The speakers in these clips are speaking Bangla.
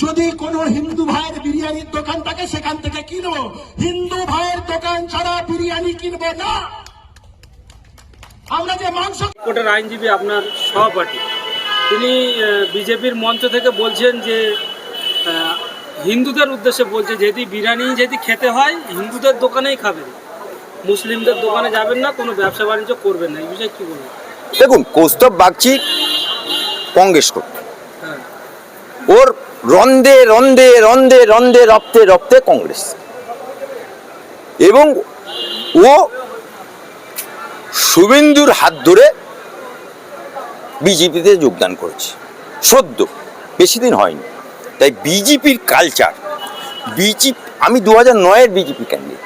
যদি কোনো হিন্দু ভাইয়ের বিরিয়ানির দোকান থাকে সেখান থেকে কিনবো। হিন্দু ভাইয়ের দোকান ছাড়া বিরিয়ানি কিনবো না। আমরা যে মাংস কোর্টের আইনজীবী আপনার সহপাঠী। তিনি বিজেপির মঞ্চ থেকে বলছেন যে হিন্দুদের উদ্দেশ্যে বলছে যদি বিরিয়ানি যদি খেতে হয় হিন্দুদের দোকানেই খাবেন। মুসলিমদের দোকানে যাবেন না কোনো ব্যবসা বাণিজ্য করবেন না। এই বিষয়ে কী বলবেন? দেখুন কৌস্তব বাগচি কংগ্রেস হ্যাঁ। ওর রন্দে রন্দে রন্দে রন্দে, রপ্তে রপ্তে কংগ্রেস। এবং ও শুভেন্দুর হাত ধরে বিজেপিতে যোগদান করেছে। সদ্য, বেশি দিন হয়নি। তাই বিজেপির কালচার বিজেপি, আমি দু হাজার নয়ের বিজেপি ক্যান্ডিডেট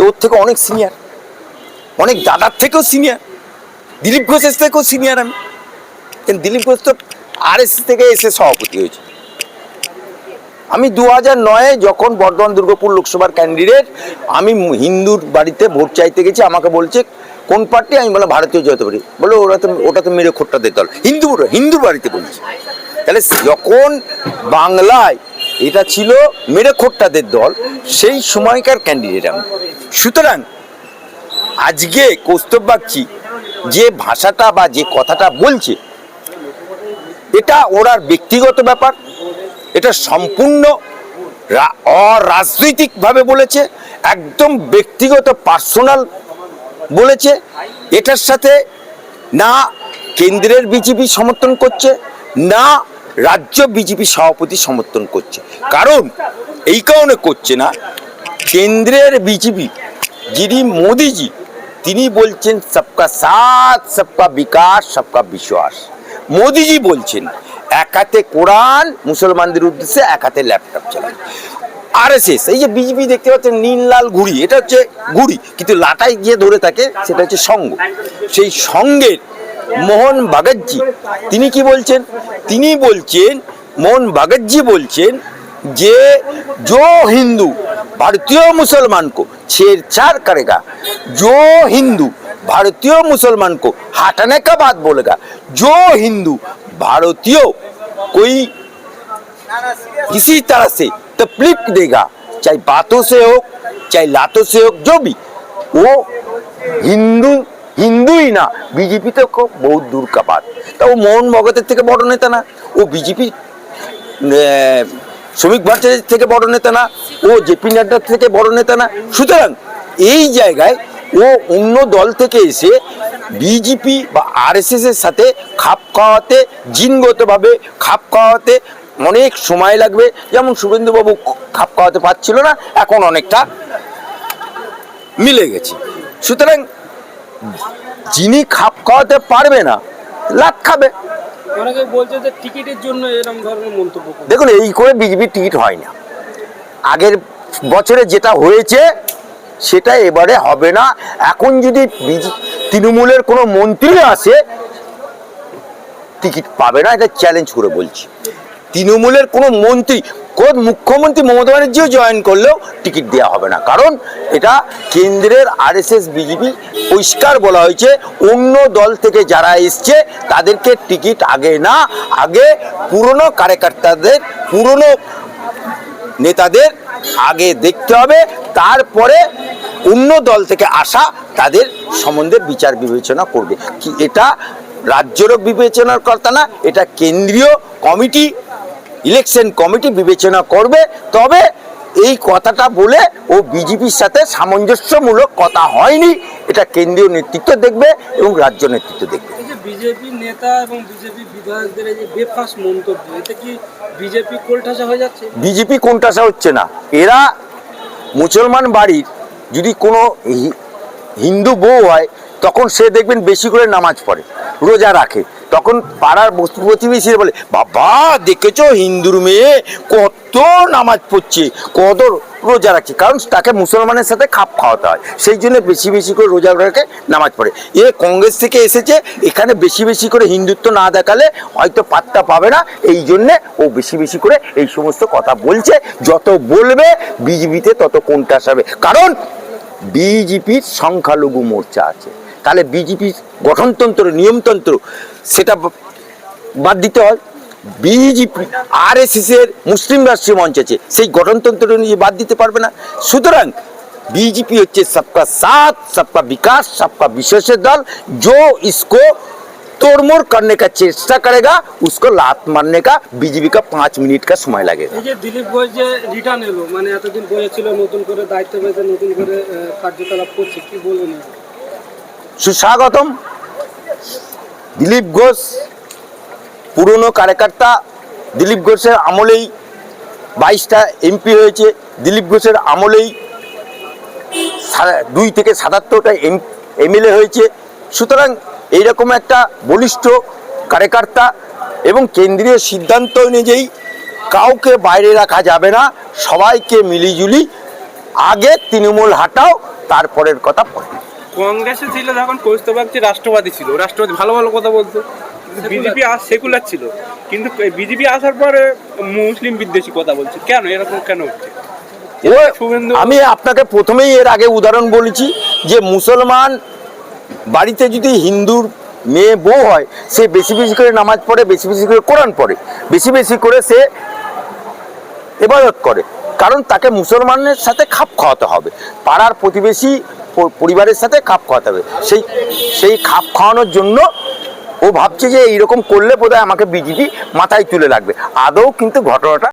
ওর থেকে অনেক সিনিয়র অনেক দাদার থেকেও সিনিয়র দিলীপ ঘোষের থেকেও সিনিয়র আমি। দিলীপ ঘোষ তো আর থেকে এসে সভাপতি হয়েছে। আমি দু হাজার নয়ে যখন বর্ধমান দুর্গাপুর লোকসভার ক্যান্ডিডেট আমি হিন্দুর বাড়িতে ভোট চাইতে গেছি, আমাকে বলছে, কোন পার্টি? আমি বললাম, ভারতীয় জনতা পার্টি। বলে, ওরা তো ওটা তো মেরে খোট্টা দিতে হবে হিন্দু হিন্দুর বাড়িতে বলছি। তাহলে যখন বাংলায় এটা ছিল মেরে খোট্টাদের দল, সেই সময়কার ক্যান্ডিডেট আমি। সুতরাং আজকে কৌস্তব বাগচি যে ভাষাটা বা যে কথাটা বলছে, এটা ওরার ব্যক্তিগত ব্যাপার এটা সম্পূর্ণ অরাজনৈতিকভাবে বলেছে, একদম ব্যক্তিগত, পার্সোনাল বলেছে। এটার সাথে না কেন্দ্রের বিজেপি সমর্থন করছে, না রাজ্য বিজেপি সভাপতি সমর্থন করছে। কারণ এই কারণে করছে না, কেন্দ্রের বিজেপি, যিনি মোদিজি, তিনি বলছেন, সবকা সাথ, সবকা বিকাশ, সবকা বিশ্বাস। মোদিজি বলছেন এক হাতে কোরআন মুসলমানদের উদ্দেশ্যে এক হাতে ল্যাপটপ চালান আর এই যে বিজেপি দেখতে পাচ্ছেন নীল লাল ঘুড়ি এটা হচ্ছে ঘুড়ি কিন্তু লাটাই গিয়ে ধরে থাকে সেটা হচ্ছে সঙ্গ সেই সঙ্গের মোহন ভাগতজি তিনি কি বলছেন তিনি বলছেন মোহন ভাগতজি বলছেন যে जो हिंदू भारतीय मुसलमान को छेड़छाड़ करेगा जो हिंदू भारतीय मुसलमान को हटाने का बात बोलेगा जो हिंदू भारतीय कोई किसी तरह से तकलीफ देगा चाहे बातों से हो चाहे लातों से हो जो भी वो হিন্দু হিন্দুই না বিজেপি তো খুব বহুত দূর का बात তা ও মোহন ভগতের থেকে বড় নেতা না ও বিজেপি শ্রমিক ভট্টাচার্যের থেকে বড় নেতা না ও জেপি নাড্ডার থেকে বড় নেতা না সুতরাং এই জায়গায় ও অন্য দল থেকে এসে বিজেপি বা আরএসএস এর সাথে খাপ খাওয়াতে জিনগতভাবে খাপ খাওয়াতে অনেক সময় লাগবে। যেমন শুভেন্দুবাবু খাপ খাওয়াতে পারছিল না এখন অনেকটা মিলে গেছে। সুতরাং যিনি খাপ খাওয়াতে পারবে না লাভ খাবে। বলছে টিকিটের জন্য এরকম ধরনের করে দেখুন এই করে বিজেপির টিকিট হয় না। আগের বছরে যেটা হয়েছে সেটা এবারে হবে না। এখন যদি তৃণমূলের কোনো মন্ত্রী আসে, টিকিট পাবে না, এটা চ্যালেঞ্জ করে বলছি। তৃণমূলের কোনো মন্ত্রী, কোন মুখ্যমন্ত্রী মমতা ব্যানার্জিও জয়েন করলেও টিকিট দেওয়া হবে না। কারণ এটা কেন্দ্রের আরএসএস বিজেপি পরিষ্কার বলা হয়েছে, অন্য দল থেকে যারা এসছে, তাদেরকে টিকিট আগে না, আগে পুরনো কার্যকর্তাদের, পুরনো নেতাদের আগে দেখতে হবে। তারপরে অন্য দল থেকে আসা তাদের সম্বন্ধে বিচার বিবেচনা করবে। কি এটা রাজ্যেরও বিবেচনার কর্তা না এটা কেন্দ্রীয় কমিটি ইলেকশন কমিটি বিবেচনা করবে। তবে এই কথাটা বলে ও বিজেপির সাথে সামঞ্জস্যমূলক কথা হয়নি এটা কেন্দ্রীয় নেতৃত্ব দেখবে এবং রাজ্য নেতৃত্ব দেখবে। বিজেপি নেতা এবং বিজেপি বিধায়কদের এই যে বেফাস মন্তব্য এতে কি বিজেপি কোলঠাসা হয়ে যাচ্ছে? বিজেপি কোনটাসা হচ্ছে না। এরা মুসলমান বাড়ির যদি কোনো হিন্দু বউ হয়, তখন সে দেখবেন বেশি করে নামাজ পড়ে, রোজা রাখে। তখন পাড়ার প্রতিবেশী বলে, বাবা, দেখেছ হিন্দুর মেয়ে কত নামাজ পড়ছে, কত রোজা রাখছে? কারণ তাকে মুসলমানের সাথে খাপ খাওয়াতে হয়। সেই জন্য বেশি বেশি করে রোজা রাখে, নামাজ পড়ে। এ কংগ্রেস থেকে এসেছে, এখানে বেশি বেশি করে হিন্দুত্ব না দেখালে হয়তো পাত্তা পাবে না। এই জন্যে ও বেশি বেশি করে এই সমস্ত কথা বলছে। যত বলবে, বিজেপিতে তত কোনটা আসবে কারণ বিজেপির সংখ্যালঘু মোর্চা আছে তাহলে বিজেপির গঠনতন্ত্র নিয়মতন্ত্র সেটা বা- বাদ দিতে হয় বিজেপি আর এস এর মুসলিম রাষ্ট্রীয় মঞ্চ আছে সেই গঠনতন্ত্র নিয়ে বাদ দিতে পারবে না সুতরাং बीजेपी হচ্ছে सबका साथ सबका विकास सबका विशेष दल जो इसको तोड़मोड़ करने का चेष्टा करेगा उसको लात मारने का बीजेपी का पाँच मिनट का समय लगेगा এই যে দিলীপ ঘোষ যে রিটার্ন এলো মানে এতদিন বলেছিল নতুন করে দায়িত্ব পেতে নতুন করে আহ, কার্যকলাপ করছে কি বলবেন এর? সুস্বাগতম দিলীপ ঘোষ পুরনো কার্যকর্তা দিলীপ ঘোষের আমলেই বাইশটা এমপি হয়েছে দিলীপ ঘোষের আমলেই সা- দুই থেকে সাতাত্তরটা এম এমএলএ হয়েছে সুতরাং এইরকম একটা বলিষ্ঠ কার্যকর্তা এবং কেন্দ্রীয় সিদ্ধান্ত অনুযায়ী কাউকে বাইরে রাখা যাবে না সবাইকে মিলিজুলি আগে তৃণমূল হাঁটাও তারপরের কথা পরে কংগ্রেসে ছিল যখন কৌস্তব বাগচি রাষ্ট্রবাদী ছিল রাষ্ট্রবাদী ভালো ভালো কথা বলতো বিজেপি আস সেকুলার ছিল। কিন্তু বিজেপি আসার পরে মুসলিম বিদ্বেষী কথা বলছে। কেন? এরকম কেন হচ্ছে? আমি আপনাকে প্রথমেই এর আগে উদাহরণ বলেছি যে মুসলমান বাড়িতে যদি হিন্দুর মেয়ে বউ হয়, সে বেশি বেশি করে নামাজ পড়ে, বেশি বেশি করে কোরআন পড়ে, বেশি বেশি করে সে এবাদত করে। কারণ তাকে মুসলমানের সাথে খাপ খাওয়াতে হবে। পাড়ার প্রতিবেশী পরিবারের সাথে খাপ খাওয়াতে হবে। সেই সেই খাপ খাওয়ানোর জন্য ও ভাবছে যে এইরকম করলে বোধহয় আমাকে বিজেপি মাথায় তুলে লাগবে। আদৌ কিন্তু ঘটনাটা